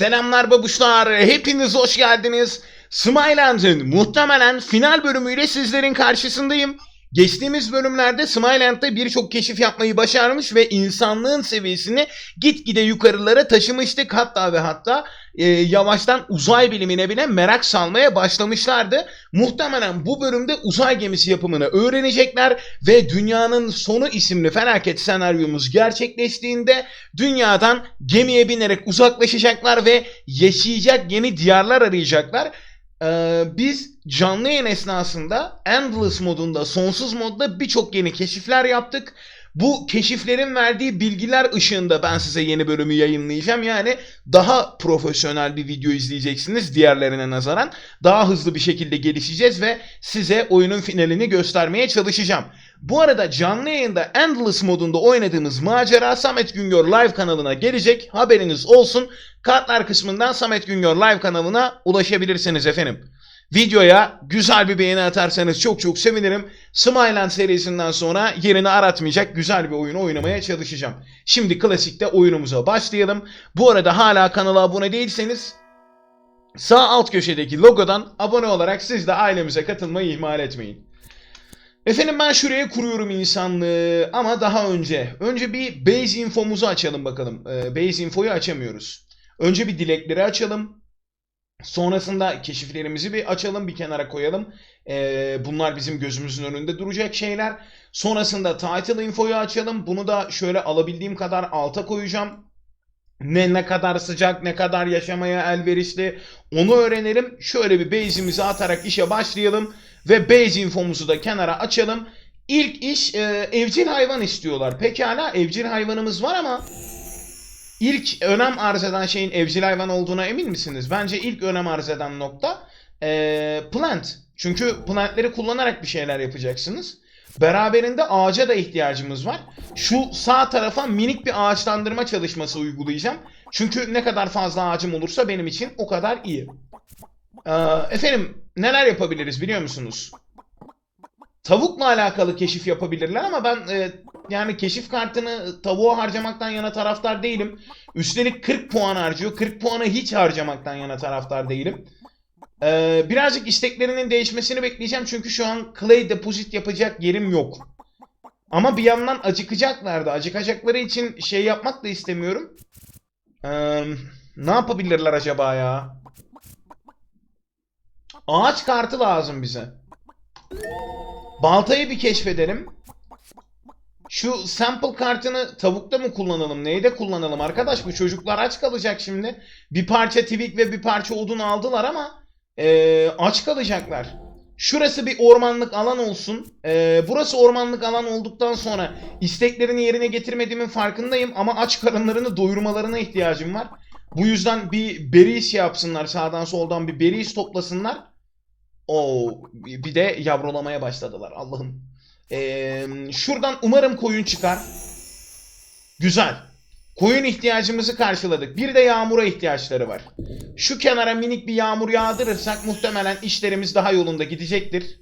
Selamlar babuşlar, hepiniz hoş geldiniz. Smiland'ın muhtemelen final bölümüyle sizlerin karşısındayım. Geçtiğimiz bölümlerde Smiland'da birçok keşif yapmayı başarmış ve insanlığın seviyesini gitgide yukarılara taşımıştık. Hatta ve hatta e, yavaştan uzay bilimine bile merak salmaya başlamışlardı. Muhtemelen bu bölümde uzay gemisi yapımını öğrenecekler ve Dünyanın Sonu isimli felaket senaryomuz gerçekleştiğinde dünyadan gemiye binerek uzaklaşacaklar ve yaşayacak yeni diyarlar arayacaklar. Ee, biz canlı yayın esnasında Endless modunda, sonsuz modda birçok yeni keşifler yaptık. Bu keşiflerin verdiği bilgiler ışığında ben size yeni bölümü yayınlayacağım. Yani daha profesyonel bir video izleyeceksiniz diğerlerine nazaran. Daha hızlı bir şekilde gelişeceğiz ve size oyunun finalini göstermeye çalışacağım. Bu arada canlı yayında Endless modunda oynadığımız macera Samet Güngör Live kanalına gelecek. Haberiniz olsun. Kartlar kısmından Samet Güngör Live kanalına ulaşabilirsiniz efendim. Videoya güzel bir beğeni atarsanız çok çok sevinirim. Smiland serisinden sonra yerini aratmayacak güzel bir oyun oynamaya çalışacağım. Şimdi klasikte oyunumuza başlayalım. Bu arada hala kanala abone değilseniz sağ alt köşedeki logodan abone olarak siz de ailemize katılmayı ihmal etmeyin. Efendim ben şuraya kuruyorum insanlığı ama daha önce önce bir base infomuzu açalım bakalım. Ee, base infoyu açamıyoruz. Önce bir dilekleri açalım. Sonrasında keşiflerimizi bir açalım, bir kenara koyalım. Ee, bunlar bizim gözümüzün önünde duracak şeyler. Sonrasında title infoyu açalım. Bunu da şöyle alabildiğim kadar alta koyacağım. Ne ne kadar sıcak, ne kadar yaşamaya elverişli onu öğrenelim. Şöyle bir base'imizi atarak işe başlayalım. Ve base infomuzu da kenara açalım. İlk iş e, evcil hayvan istiyorlar. Pekala evcil hayvanımız var ama ilk önem arz eden şeyin evcil hayvan olduğuna emin misiniz? Bence ilk önem arz eden nokta e, plant. Çünkü plantleri kullanarak bir şeyler yapacaksınız. Beraberinde ağaca da ihtiyacımız var. Şu sağ tarafa minik bir ağaçlandırma çalışması uygulayacağım. Çünkü ne kadar fazla ağacım olursa benim için o kadar iyi. Ee, efendim neler yapabiliriz biliyor musunuz? Tavukla alakalı keşif yapabilirler ama ben e, yani keşif kartını tavuğa harcamaktan yana taraftar değilim. Üstelik 40 puan harcıyor. 40 puanı hiç harcamaktan yana taraftar değilim. Ee, birazcık isteklerinin değişmesini bekleyeceğim çünkü şu an clay deposit yapacak yerim yok. Ama bir yandan acıkacaklardı. Acıkacakları için şey yapmak da istemiyorum. Ee, ne yapabilirler acaba ya? Ağaç kartı lazım bize. Baltayı bir keşfedelim. Şu sample kartını tavukta mı kullanalım? Neyde kullanalım arkadaş? Bu çocuklar aç kalacak şimdi. Bir parça twig ve bir parça odun aldılar ama eee, aç kalacaklar. Şurası bir ormanlık alan olsun. Eee, burası ormanlık alan olduktan sonra isteklerini yerine getirmediğimin farkındayım ama aç karınlarını doyurmalarına ihtiyacım var. Bu yüzden bir berries yapsınlar. Sağdan soldan bir berries toplasınlar. Oo, bir de yavrulamaya başladılar. Allah'ım. Ee, şuradan umarım koyun çıkar. Güzel. Koyun ihtiyacımızı karşıladık. Bir de yağmura ihtiyaçları var. Şu kenara minik bir yağmur yağdırırsak muhtemelen işlerimiz daha yolunda gidecektir.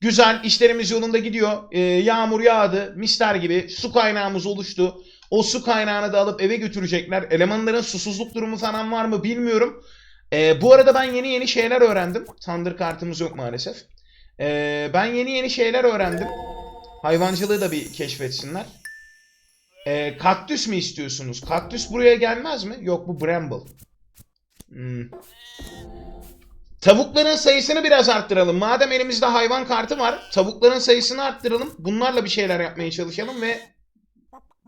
Güzel, işlerimiz yolunda gidiyor. Ee, yağmur yağdı, misler gibi su kaynağımız oluştu. O su kaynağını da alıp eve götürecekler. Elemanların susuzluk durumu falan var mı bilmiyorum. Ee, bu arada ben yeni yeni şeyler öğrendim. Thunder kartımız yok maalesef. Ee, ben yeni yeni şeyler öğrendim. Hayvancılığı da bir keşfetsinler. Ee, kaktüs mü istiyorsunuz? Kaktüs buraya gelmez mi? Yok bu bramble. Hmm. Tavukların sayısını biraz arttıralım. Madem elimizde hayvan kartı var, tavukların sayısını arttıralım. Bunlarla bir şeyler yapmaya çalışalım ve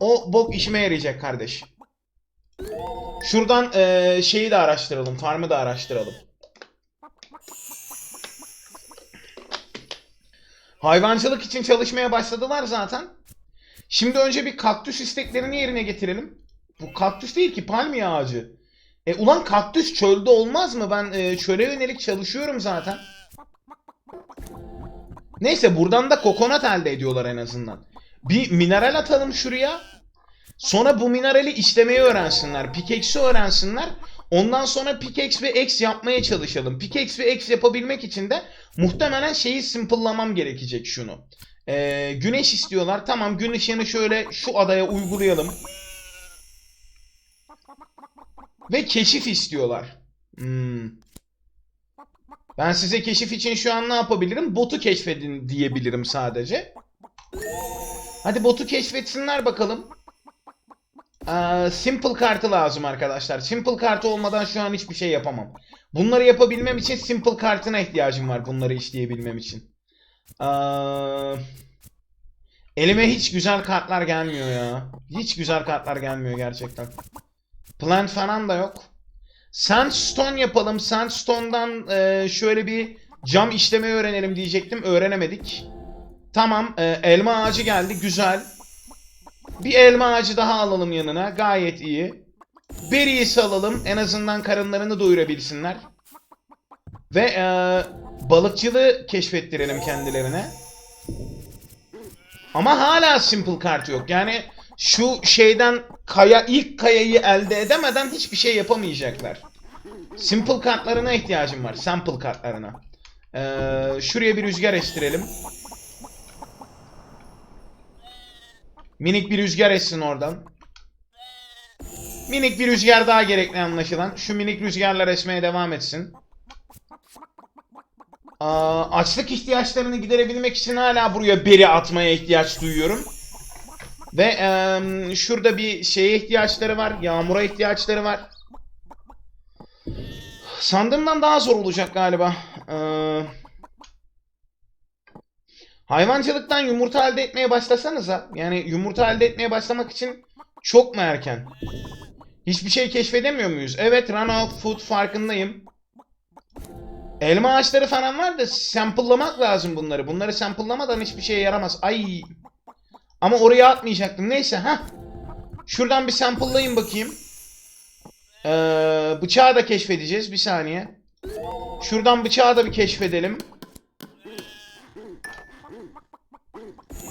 o bok işime yarayacak kardeş. Şuradan eee, şeyi de araştıralım. Farmı da araştıralım. Hayvancılık için çalışmaya başladılar zaten. Şimdi önce bir kaktüs isteklerini yerine getirelim. Bu kaktüs değil ki palmiye ağacı. E ulan kaktüs çölde olmaz mı? Ben e, çöle yönelik çalışıyorum zaten. Neyse buradan da kokonat elde ediyorlar en azından. Bir mineral atalım şuraya. Sonra bu minerali işlemeyi öğrensinler. Pickaxe'i öğrensinler. Ondan sonra pickaxe ve X yapmaya çalışalım. Pickaxe ve X yapabilmek için de muhtemelen şeyi simple'lamam gerekecek şunu. Ee, güneş istiyorlar. Tamam gün ışığını şöyle şu adaya uygulayalım. Ve keşif istiyorlar. Hmm. Ben size keşif için şu an ne yapabilirim? Botu keşfedin diyebilirim sadece. Hadi botu keşfetsinler bakalım. Aa, simple kartı lazım arkadaşlar. Simple kartı olmadan şu an hiçbir şey yapamam. Bunları yapabilmem için simple kartına ihtiyacım var. Bunları işleyebilmem için. Aa, elime hiç güzel kartlar gelmiyor ya. Hiç güzel kartlar gelmiyor gerçekten. Plant falan da yok. Sandstone yapalım. Sandstone'dan e, şöyle bir cam işlemeyi öğrenelim diyecektim. Öğrenemedik. Tamam. e, elma ağacı geldi. Güzel. Bir elma ağacı daha alalım yanına. Gayet iyi. Berries alalım. En azından karınlarını doyurabilsinler. Ve e, balıkçılığı keşfettirelim kendilerine. Ama hala simple kart yok. Yani şu şeyden kaya ilk kayayı elde edemeden hiçbir şey yapamayacaklar. Simple kartlarına ihtiyacım var. Sample kartlarına. Ee, şuraya bir rüzgar estirelim. Minik bir rüzgar essin oradan. Minik bir rüzgar daha gerekli anlaşılan. Şu minik rüzgarlar esmeye devam etsin. Aa, açlık ihtiyaçlarını giderebilmek için hala buraya beri atmaya ihtiyaç duyuyorum. Ve eee, şurada bir şeye ihtiyaçları var. Yağmura ihtiyaçları var. Sandığımdan daha zor olacak galiba. Eee, hayvancılıktan yumurta elde etmeye başlasanıza. Yani yumurta elde etmeye başlamak için çok mu erken? Hiçbir şey keşfedemiyor muyuz? Evet run out food farkındayım. Elma ağaçları falan var da sample'lamak lazım bunları. Bunları sample'lamadan hiçbir şeye yaramaz. Ay. Ama oraya atmayacaktım. Neyse ha. Şuradan bir sample'layın bakayım. Ee, bıçağı da keşfedeceğiz. Bir saniye. Şuradan bıçağı da bir keşfedelim.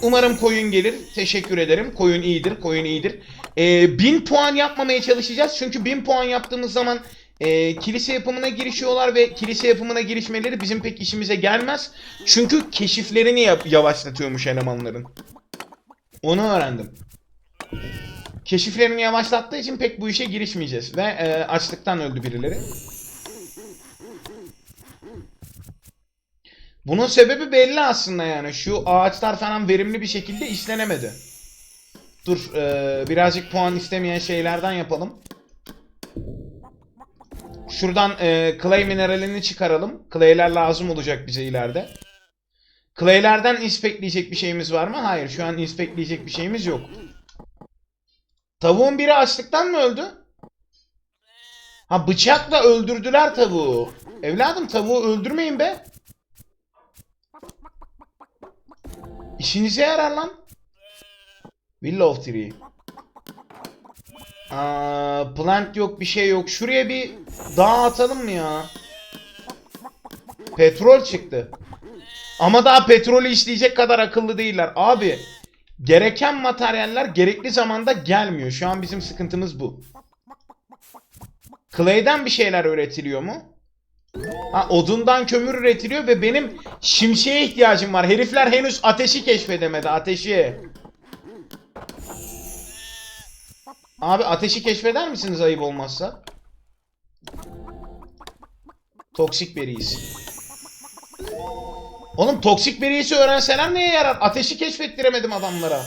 Umarım koyun gelir. Teşekkür ederim. Koyun iyidir. Koyun iyidir. Ee, 1000 puan yapmamaya çalışacağız. Çünkü 1000 puan yaptığımız zaman e, kilise yapımına girişiyorlar ve kilise yapımına girişmeleri bizim pek işimize gelmez. Çünkü keşiflerini yap- yavaşlatıyormuş elemanların. Onu öğrendim. Keşiflerini yavaşlattığı için pek bu işe girişmeyeceğiz. Ve e, açlıktan öldü birileri. Bunun sebebi belli aslında yani. Şu ağaçlar falan verimli bir şekilde işlenemedi. Dur e, birazcık puan istemeyen şeylerden yapalım. Şuradan e, clay mineralini çıkaralım. Clay'ler lazım olacak bize ileride. Clay'lerden inspektleyecek bir şeyimiz var mı? Hayır şu an inspektleyecek bir şeyimiz yok. Tavuğun biri açlıktan mı öldü? Ha bıçakla öldürdüler tavuğu. Evladım tavuğu öldürmeyin be. İşinize yarar lan. Willow Tree. Aa, plant yok bir şey yok. Şuraya bir dağ atalım mı ya? Petrol çıktı. Ama daha petrolü işleyecek kadar akıllı değiller. Abi gereken materyaller gerekli zamanda gelmiyor. Şu an bizim sıkıntımız bu. Clay'den bir şeyler üretiliyor mu? Ha, odundan kömür üretiliyor ve benim şimşeğe ihtiyacım var. Herifler henüz ateşi keşfedemedi. Ateşi. Abi ateşi keşfeder misiniz ayıp olmazsa? Toksik beriyiz. Oğlum toksik beriyesi öğrenseler neye yarar? Ateşi keşfettiremedim adamlara.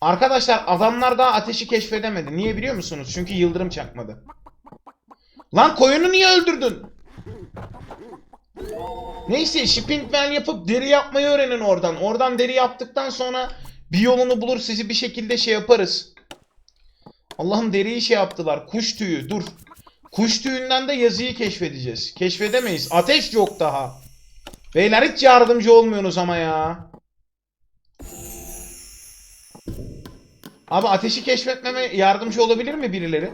Arkadaşlar adamlar daha ateşi keşfedemedi. Niye biliyor musunuz? Çünkü yıldırım çakmadı. Lan koyunu niye öldürdün? Neyse shipping well yapıp deri yapmayı öğrenin oradan. Oradan deri yaptıktan sonra bir yolunu bulur sizi bir şekilde şey yaparız. Allah'ım deriyi şey yaptılar. Kuş tüyü dur. Kuş tüyünden de yazıyı keşfedeceğiz. Keşfedemeyiz. Ateş yok daha. Beyler hiç yardımcı olmuyorsunuz ama ya. Abi ateşi keşfetmeme yardımcı olabilir mi birileri?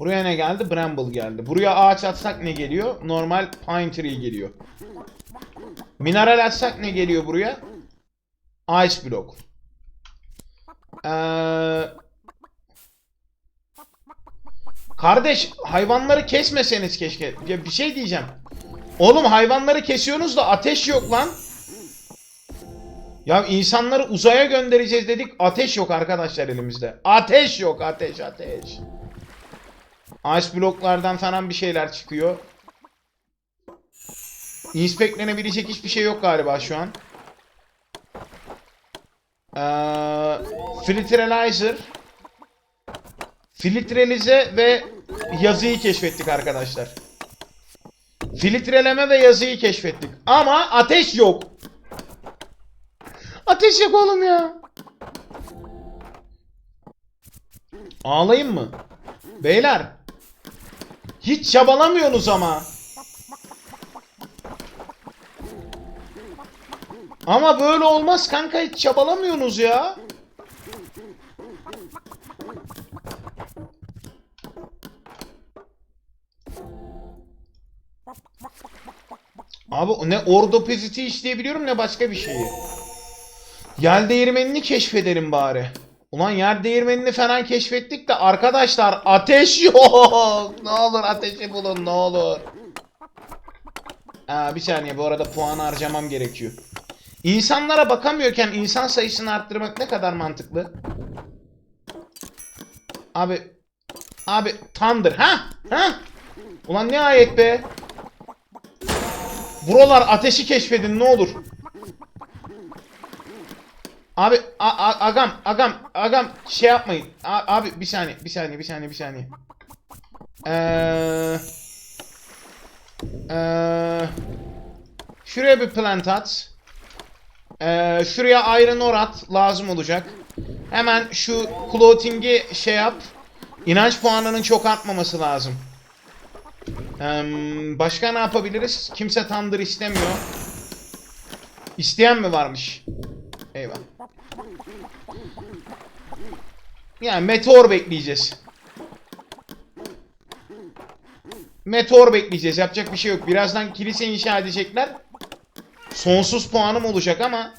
Buraya ne geldi? Bramble geldi. Buraya ağaç atsak ne geliyor? Normal pine tree geliyor. Mineral atsak ne geliyor buraya? Ice block. Ee, kardeş hayvanları kesmeseniz keşke. Ya bir şey diyeceğim. Oğlum hayvanları kesiyorsunuz da ateş yok lan. Ya insanları uzaya göndereceğiz dedik. Ateş yok arkadaşlar elimizde. Ateş yok. Ateş ateş. Ice bloklardan falan bir şeyler çıkıyor. İnspeklenebilecek hiçbir şey yok galiba şu an. Ee, filtrelizer. Filtrelize ve yazıyı keşfettik arkadaşlar. Filtreleme ve yazıyı keşfettik. Ama ateş yok. Ateş yok oğlum ya. Ağlayayım mı? Beyler. Hiç çabalamıyorsunuz ama. Ama böyle olmaz kanka hiç çabalamıyorsunuz ya. Abi ne ordopeziti işleyebiliyorum ne başka bir şeyi. Yer değirmenini keşfedelim bari. Ulan yer değirmenini falan keşfettik de arkadaşlar ateş yok. Ne olur ateşi bulun ne olur. Aa, bir saniye bu arada puan harcamam gerekiyor. İnsanlara bakamıyorken insan sayısını arttırmak ne kadar mantıklı? Abi Abi Thunder ha? Ha? Ulan ne ayet be? Buralar ateşi keşfedin ne olur. Abi agam agam agam şey yapmayın. A- abi bir saniye bir saniye bir saniye bir saniye. Eee Eee Şuraya bir plant at. Eee şuraya iron ore at lazım olacak. Hemen şu clothing'i şey yap. İnanç puanının çok artmaması lazım. Eee, başka ne yapabiliriz? Kimse Thunder istemiyor. İsteyen mi varmış? Eyvah. Yani meteor bekleyeceğiz. Meteor bekleyeceğiz. Yapacak bir şey yok. Birazdan kilise inşa edecekler. Sonsuz puanım olacak ama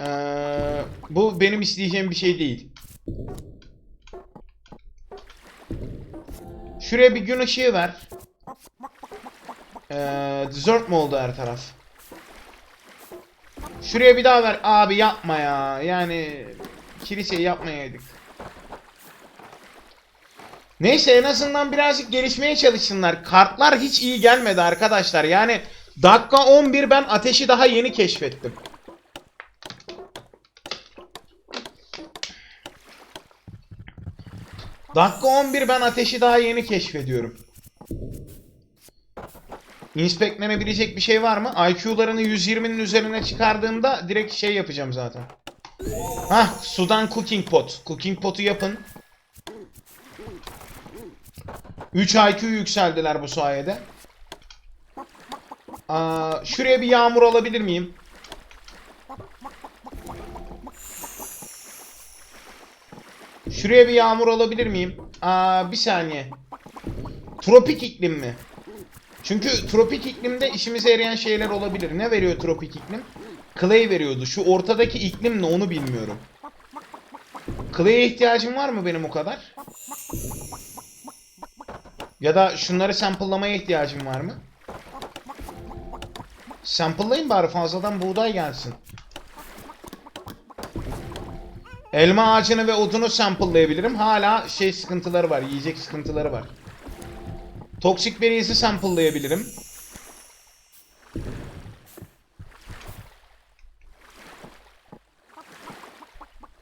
Eee, bu benim isteyeceğim bir şey değil. Şuraya bir gün ışığı ver. Eee desert mi oldu her taraf? Şuraya bir daha ver. Abi yapma ya. Yani kiliseyi yapmayaydık. Neyse en azından birazcık gelişmeye çalışsınlar. Kartlar hiç iyi gelmedi arkadaşlar. Yani dakika 11 ben ateşi daha yeni keşfettim. Dakika 11 ben ateşi daha yeni keşfediyorum. İnspeklenebilecek bir şey var mı? IQ'larını 120'nin üzerine çıkardığımda direkt şey yapacağım zaten. Hah sudan cooking pot. Cooking pot'u yapın. 3 IQ yükseldiler bu sayede. Aa, şuraya bir yağmur alabilir miyim? Şuraya bir yağmur alabilir miyim? Aa, bir saniye. Tropik iklim mi? Çünkü tropik iklimde işimize yarayan şeyler olabilir. Ne veriyor tropik iklim? Clay veriyordu. Şu ortadaki iklim ne onu bilmiyorum. Clay'e ihtiyacım var mı benim o kadar? Ya da şunları sample'lamaya ihtiyacım var mı? Sample'layın bari fazladan buğday gelsin. Elma ağacını ve odunu sample'layabilirim. Hala şey sıkıntıları var. Yiyecek sıkıntıları var. Toxic Berries'i sample'layabilirim.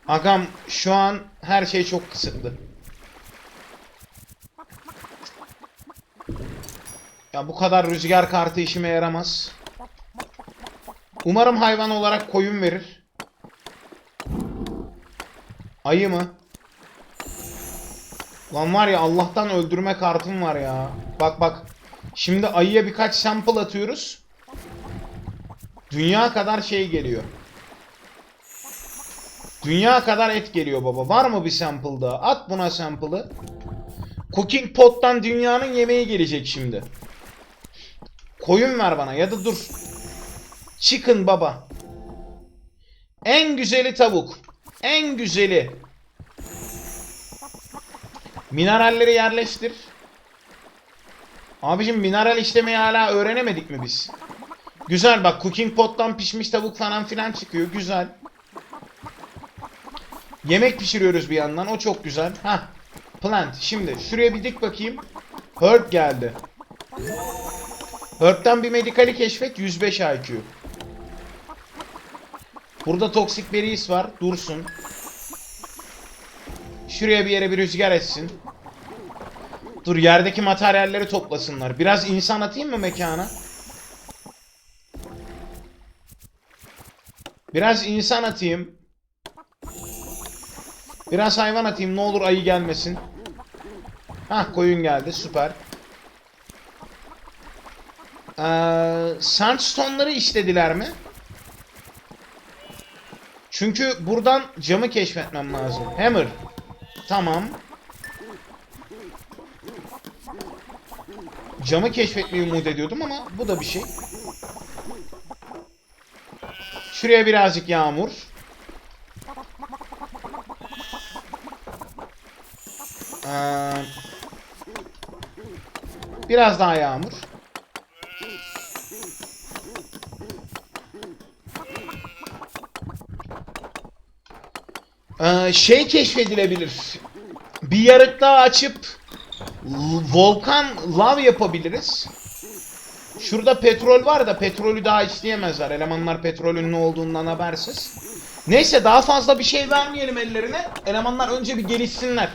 Agam şu an her şey çok kısıtlı. Ya bu kadar rüzgar kartı işime yaramaz. Umarım hayvan olarak koyun verir. Ayı mı? Lan var ya Allah'tan öldürme kartım var ya. Bak bak. Şimdi ayıya birkaç sample atıyoruz. Dünya kadar şey geliyor. Dünya kadar et geliyor baba. Var mı bir sample? At buna sample'ı. Cooking pot'tan dünyanın yemeği gelecek şimdi. Koyun ver bana ya da dur. Chicken baba. En güzeli tavuk. En güzeli. Mineralleri yerleştir. Abicim mineral işlemeyi hala öğrenemedik mi biz? Güzel bak cooking pot'tan pişmiş tavuk falan filan çıkıyor. Güzel. Yemek pişiriyoruz bir yandan. O çok güzel. Ha. Plant. Şimdi şuraya bir dik bakayım. Herb geldi. Herb'den bir medikali keşfet. 105 IQ. Burada toksik berries var. Dursun. Şuraya bir yere bir rüzgar etsin. Dur yerdeki materyalleri toplasınlar. Biraz insan atayım mı mekana? Biraz insan atayım. Biraz hayvan atayım. Ne olur ayı gelmesin. Hah koyun geldi. Süper. Ee, sandstone'ları istediler mi? Çünkü buradan camı keşfetmem lazım. Hammer. Tamam. Camı keşfetmeyi umut ediyordum ama bu da bir şey. Şuraya birazcık yağmur. Ee, biraz daha yağmur. Ee, şey keşfedilebilir. Bir yarık daha açıp volkan lav yapabiliriz. Şurada petrol var da petrolü daha işleyemezler. Elemanlar petrolün ne olduğundan habersiz. Neyse daha fazla bir şey vermeyelim ellerine. Elemanlar önce bir gelişsinler.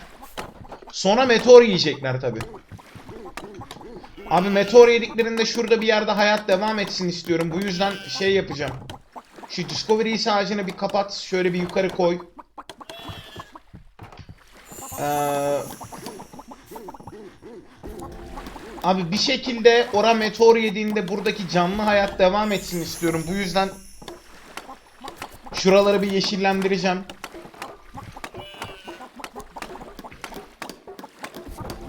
Sonra meteor yiyecekler tabi. Abi meteor yediklerinde şurada bir yerde hayat devam etsin istiyorum. Bu yüzden şey yapacağım. Şu Discovery ağacını bir kapat. Şöyle bir yukarı koy. Ee, abi bir şekilde ora meteor yediğinde buradaki canlı hayat devam etsin istiyorum. Bu yüzden şuraları bir yeşillendireceğim.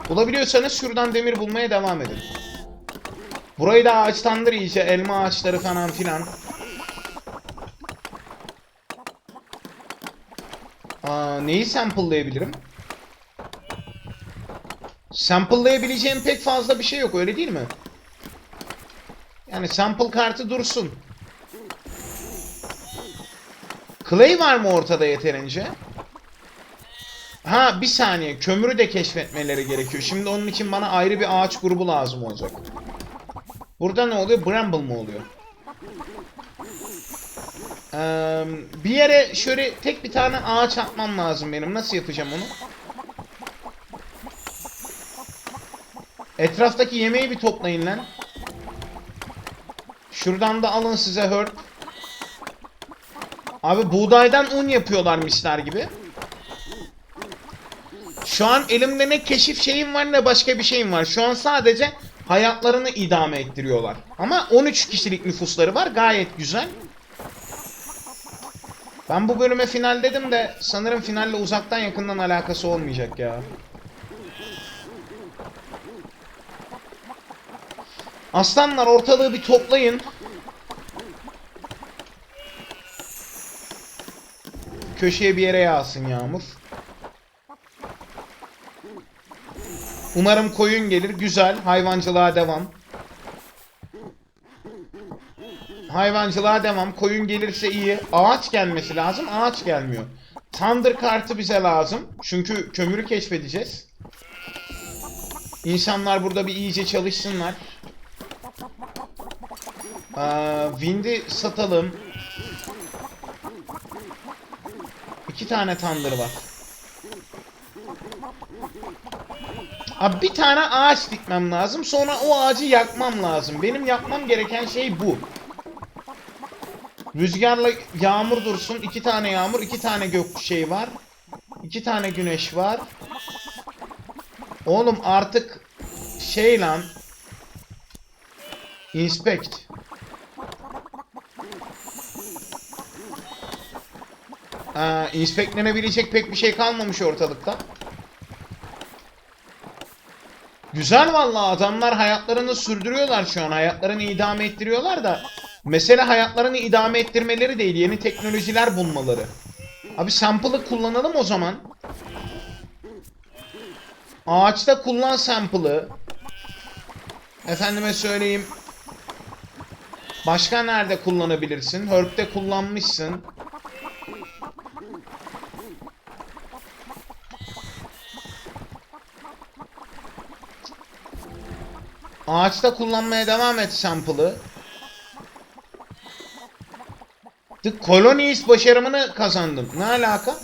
Bulabiliyorsanız şuradan demir bulmaya devam edin. Burayı da ağaçtandır iyice. Elma ağaçları falan filan. Aa, neyi sample'layabilirim? Sample'layabileceğim pek fazla bir şey yok öyle değil mi? Yani sample kartı dursun. Clay var mı ortada yeterince? Ha bir saniye kömürü de keşfetmeleri gerekiyor. Şimdi onun için bana ayrı bir ağaç grubu lazım olacak. Burada ne oluyor? Bramble mı oluyor? Ee, bir yere şöyle tek bir tane ağaç atmam lazım benim. Nasıl yapacağım onu? Etraftaki yemeği bir toplayın lan. Şuradan da alın size herb. Abi buğdaydan un yapıyorlar misler gibi. Şu an elimde ne keşif şeyim var ne başka bir şeyim var. Şu an sadece hayatlarını idame ettiriyorlar. Ama 13 kişilik nüfusları var. Gayet güzel. Ben bu bölüme final dedim de sanırım finalle uzaktan yakından alakası olmayacak ya. Aslanlar ortalığı bir toplayın. Köşeye bir yere yağsın yağmur. Umarım koyun gelir. Güzel. Hayvancılığa devam. Hayvancılığa devam. Koyun gelirse iyi. Ağaç gelmesi lazım. Ağaç gelmiyor. Thunder kartı bize lazım. Çünkü kömürü keşfedeceğiz. İnsanlar burada bir iyice çalışsınlar. Ee, Wind'i satalım. İki tane Thunder var. Abi bir tane ağaç dikmem lazım. Sonra o ağacı yakmam lazım. Benim yapmam gereken şey bu. Rüzgarla yağmur dursun. iki tane yağmur, iki tane gök şey var. iki tane güneş var. Oğlum artık şey lan. Inspect. Aa, inspektlenebilecek pek bir şey kalmamış ortalıkta. Güzel vallahi adamlar hayatlarını sürdürüyorlar şu an. Hayatlarını idame ettiriyorlar da. Mesele hayatlarını idame ettirmeleri değil. Yeni teknolojiler bulmaları. Abi sample'ı kullanalım o zaman. Ağaçta kullan sample'ı. Efendime söyleyeyim. Başka nerede kullanabilirsin? Herb'de kullanmışsın. Ağaçta kullanmaya devam et sample'ı. The Colonies başarımını kazandın. Ne alaka?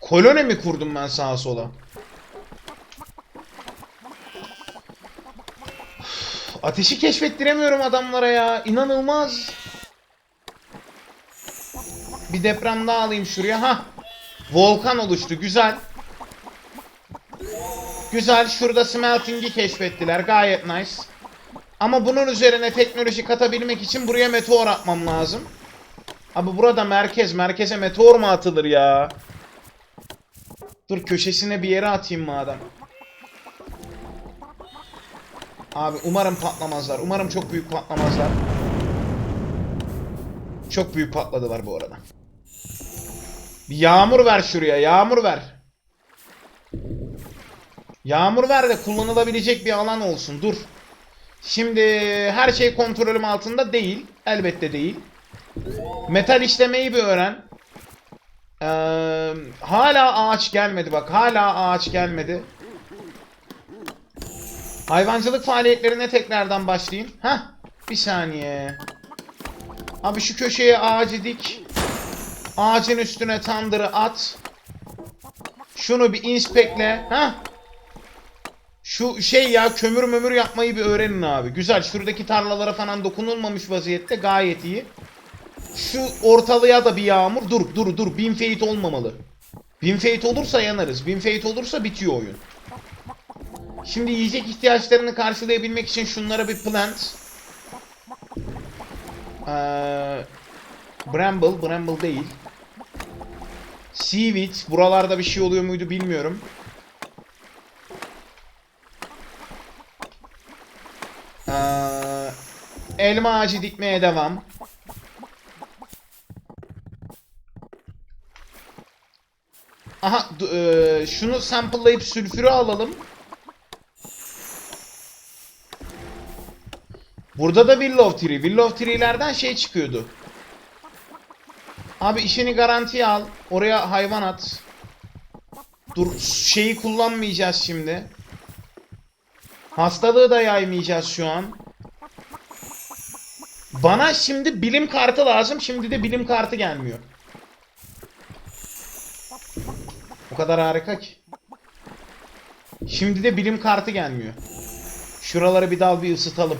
Koloni mi kurdum ben sağa sola? Ateşi keşfettiremiyorum adamlara ya. İnanılmaz. Bir deprem daha alayım şuraya. Ha. Volkan oluştu. Güzel. Güzel. Şurada smelting'i keşfettiler. Gayet nice. Ama bunun üzerine teknoloji katabilmek için buraya meteor atmam lazım. Abi burada merkez. Merkeze meteor mu atılır ya? Dur köşesine bir yere atayım madem. Abi umarım patlamazlar. Umarım çok büyük patlamazlar. Çok büyük patladılar bu arada. Bir yağmur ver şuraya. Yağmur ver. Yağmur ver de kullanılabilecek bir alan olsun. Dur. Şimdi her şey kontrolüm altında değil. Elbette değil. Metal işlemeyi bir öğren. Ee, hala ağaç gelmedi bak. Hala ağaç gelmedi. Hayvancılık faaliyetlerine tekrardan başlayayım. Hah. Bir saniye. Abi şu köşeye ağacı dik. Ağacın üstüne tandırı at. Şunu bir inspekle. Hah. Şu şey ya kömür mömür yapmayı bir öğrenin abi. Güzel. Şuradaki tarlalara falan dokunulmamış vaziyette gayet iyi. Şu ortalığa da bir yağmur. Dur dur dur. Bin feit olmamalı. Bin feit olursa yanarız. Bin feit olursa bitiyor oyun. Şimdi yiyecek ihtiyaçlarını karşılayabilmek için şunlara bir plant. Ee, bramble. Bramble değil. Seaweed. Buralarda bir şey oluyor muydu bilmiyorum. Elma ağacı dikmeye devam. Aha eee, şunu sample'layıp sülfürü alalım. Burada da Willow Tree. Willow Tree'lerden şey çıkıyordu. Abi işini garantiye al. Oraya hayvan at. Dur şeyi kullanmayacağız şimdi. Hastalığı da yaymayacağız şu an. Bana şimdi bilim kartı lazım. Şimdi de bilim kartı gelmiyor. O kadar harika ki. Şimdi de bilim kartı gelmiyor. Şuraları bir dal bir ısıtalım.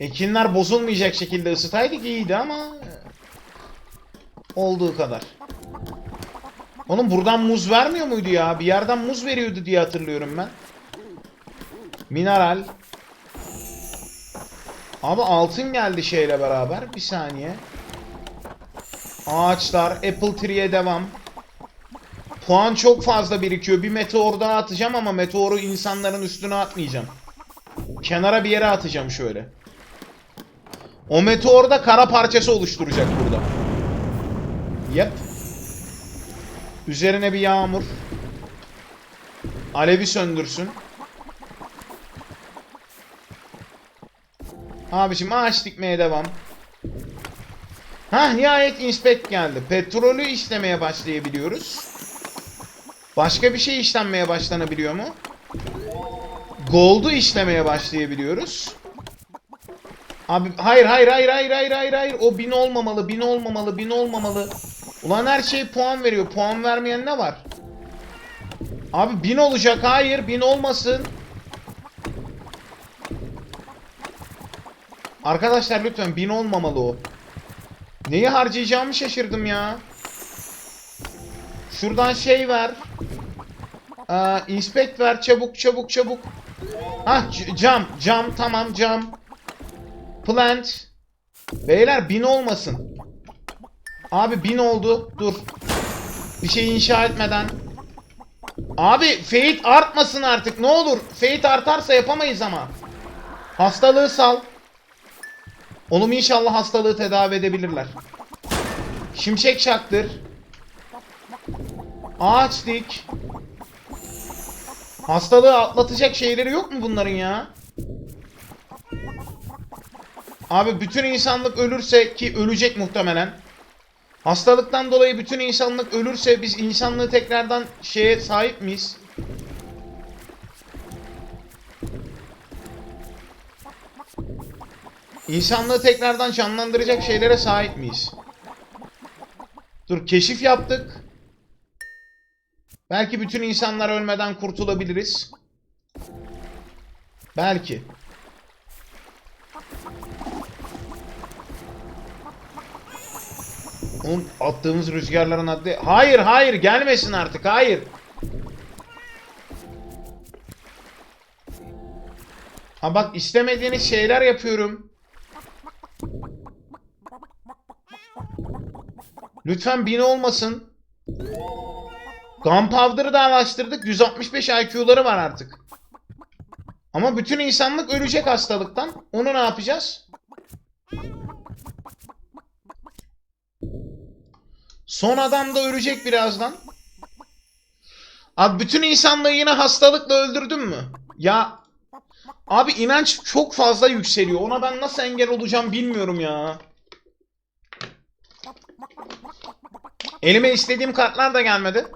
Ekinler bozulmayacak şekilde ısıtaydık iyiydi ama olduğu kadar. Oğlum buradan muz vermiyor muydu ya? Bir yerden muz veriyordu diye hatırlıyorum ben. Mineral. Abi altın geldi şeyle beraber. Bir saniye. Ağaçlar. Apple Tree'ye devam. Puan çok fazla birikiyor. Bir meteor daha atacağım ama meteoru insanların üstüne atmayacağım. Kenara bir yere atacağım şöyle. O meteor da kara parçası oluşturacak burada. Yep. Üzerine bir yağmur. Alevi söndürsün. Abiciğim ağaç dikmeye devam. Ha nihayet inspect geldi. Petrolü işlemeye başlayabiliyoruz. Başka bir şey işlenmeye başlanabiliyor mu? Gold'u işlemeye başlayabiliyoruz. Abi hayır hayır hayır hayır hayır hayır hayır o bin olmamalı bin olmamalı bin olmamalı. Ulan her şey puan veriyor. Puan vermeyen ne var? Abi bin olacak hayır bin olmasın. Arkadaşlar lütfen bin olmamalı o. Neyi harcayacağımı şaşırdım ya. Şuradan şey ver. Aa, inspect ver çabuk çabuk çabuk. Ha cam cam tamam cam. Plant. Beyler bin olmasın. Abi bin oldu. Dur. Bir şey inşa etmeden. Abi fate artmasın artık ne olur. Fate artarsa yapamayız ama. Hastalığı sal. Oğlum inşallah hastalığı tedavi edebilirler. Şimşek çaktır. Ağaç dik. Hastalığı atlatacak şeyleri yok mu bunların ya? Abi bütün insanlık ölürse ki ölecek muhtemelen. Hastalıktan dolayı bütün insanlık ölürse biz insanlığı tekrardan şeye sahip miyiz? İnsanlığı tekrardan canlandıracak şeylere sahip miyiz? Dur keşif yaptık. Belki bütün insanlar ölmeden kurtulabiliriz. Belki. Oğlum attığımız rüzgarların haddi... Hayır hayır gelmesin artık hayır. Ha bak istemediğiniz şeyler yapıyorum. Lütfen bin olmasın. Gunpowder'ı da araştırdık. 165 IQ'ları var artık. Ama bütün insanlık ölecek hastalıktan. Onu ne yapacağız? Son adam da ölecek birazdan. Abi bütün insanlığı yine hastalıkla öldürdün mü? Ya abi inanç çok fazla yükseliyor. Ona ben nasıl engel olacağım bilmiyorum ya. Elime istediğim kartlar da gelmedi.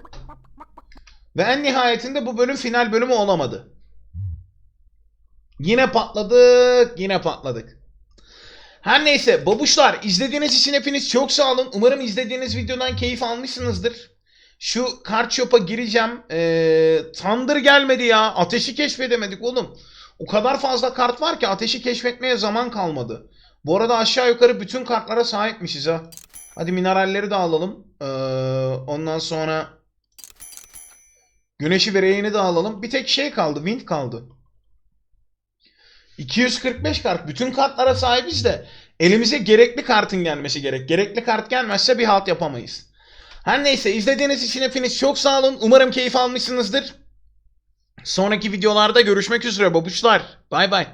Ve en nihayetinde bu bölüm final bölümü olamadı. Yine patladık, yine patladık. Her neyse babuşlar izlediğiniz için hepiniz çok sağ olun. Umarım izlediğiniz videodan keyif almışsınızdır. Şu kart shop'a gireceğim. Ee, Thunder gelmedi ya. Ateşi keşfedemedik oğlum. O kadar fazla kart var ki ateşi keşfetmeye zaman kalmadı. Bu arada aşağı yukarı bütün kartlara sahipmişiz ha. Hadi mineralleri de alalım. Ee, ondan sonra güneşi ve reyini de alalım. Bir tek şey kaldı. Wind kaldı. 245 kart. Bütün kartlara sahibiz de elimize gerekli kartın gelmesi gerek. Gerekli kart gelmezse bir halt yapamayız. Her neyse izlediğiniz için hepiniz çok sağ olun. Umarım keyif almışsınızdır. Sonraki videolarda görüşmek üzere babuşlar. Bay bay.